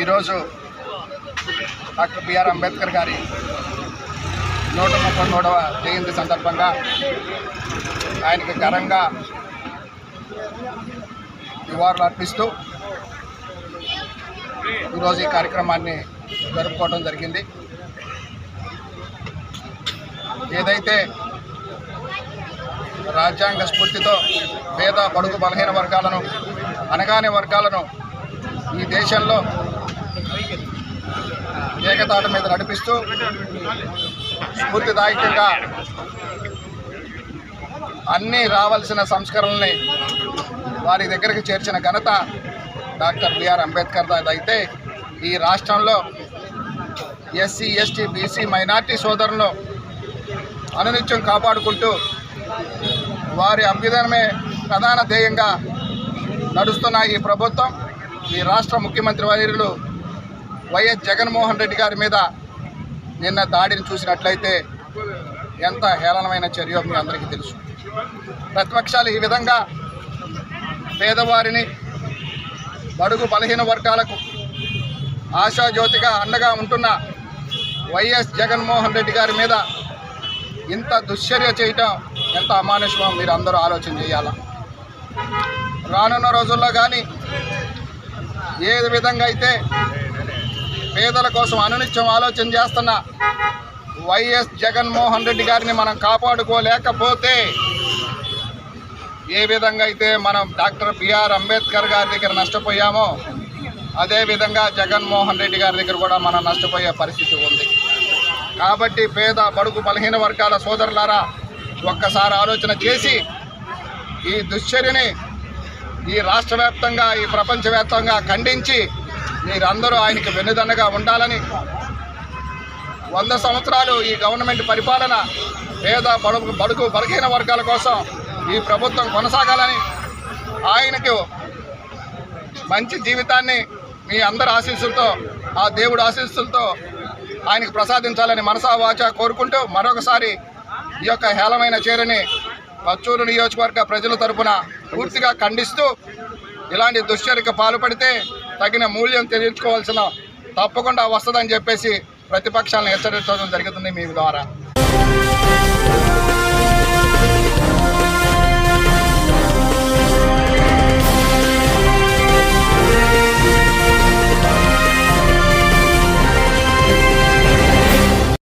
ఈరోజు doctor BR Ambedkar గారి నూట ముప్పై మూడవ జయంతి సందర్భంగా ఆయనకి ఘనంగా నివాళులు అర్పిస్తూ ఈరోజు ఈ కార్యక్రమాన్ని జరుపుకోవడం జరిగింది. ఏదైతే రాజ్యాంగ స్ఫూర్తితో పేద బడుగు బలహీన వర్గాలను అనగానే వర్గాలను ఈ దేశంలో ఏకతాట మీద నడిపిస్తూ స్ఫూర్తిదాయకంగా అన్నీ రావాల్సిన సంస్కరణల్ని వారి దగ్గరికి చేర్చిన ఘనత డాక్టర్ బిఆర్ అంబేద్కర్ అయితే ఈ రాష్ట్రంలో ఎస్సీ ఎస్టీ బీసీ మైనార్టీ సోదరులను అనునిత్యం కాపాడుకుంటూ వారి అభ్యుదనమే ప్రధాన ధ్యేయంగా నడుస్తున్న ఈ ప్రభుత్వం ఈ రాష్ట్ర ముఖ్యమంత్రి వర్యులు వైఎస్ జగన్మోహన్ రెడ్డి గారి మీద నిన్న దాడిని చూసినట్లయితే ఎంత హేళనమైన చర్య మీ అందరికీ తెలుసు. ప్రతిపక్షాలు ఈ విధంగా పేదవారిని బడుగు బలహీన వర్గాలకు ఆశాజ్యోతిగా అండగా ఉంటున్న వైఎస్ జగన్మోహన్ రెడ్డి గారి మీద ఇంత దుశ్చర్య చేయటం ఎంత అమానుషమో మీరు అందరూ ఆలోచన చేయాల? రానున్న రోజుల్లో కానీ ఏ విధంగా అయితే పేదల కోసం అనునిత్యం ఆలోచన చేస్తున్న వైఎస్ జగన్మోహన్ రెడ్డి గారిని మనం కాపాడుకోలేకపోతే ఏ విధంగా అయితే మనం డాక్టర్ బిఆర్ అంబేద్కర్ గారి దగ్గర నష్టపోయామో అదేవిధంగా జగన్మోహన్ రెడ్డి గారి దగ్గర కూడా మనం నష్టపోయే పరిస్థితి ఉంది. కాబట్టి పేద బడుగు బలహీన వర్గాల సోదరులారా ఒక్కసారి ఆలోచన చేసి ఈ దుశ్చర్యని ఈ రాష్ట్ర వ్యాప్తంగా ఈ ప్రపంచవ్యాప్తంగా ఖండించి మీరందరూ ఆయనకి వెన్నుదన్నగా ఉండాలని వంద సంవత్సరాలు ఈ గవర్నమెంట్ పరిపాలన పేద బడుగు బడుగు బలహీన వర్గాల కోసం ఈ ప్రభుత్వం కొనసాగాలని ఆయనకు మంచి జీవితాన్ని మీ అందరి ఆశీస్సులతో ఆ దేవుడు ఆశీస్సులతో ఆయనకు ప్రసాదించాలని మనసా వాచ కోరుకుంటూ మరొకసారి ఈ యొక్క హేళమైన చీరని పచ్చూరు నియోజకవర్గ ప్రజల తరపున పూర్తిగా ఖండిస్తూ ఇలాంటి దుశ్చర్యకు పాల్పడితే తగిన మూల్యం తెలియచుకోవాల్సిన తప్పకుండా వస్తుందని చెప్పేసి ప్రతిపక్షాలను హెచ్చరించడం జరుగుతుంది మీ ద్వారా.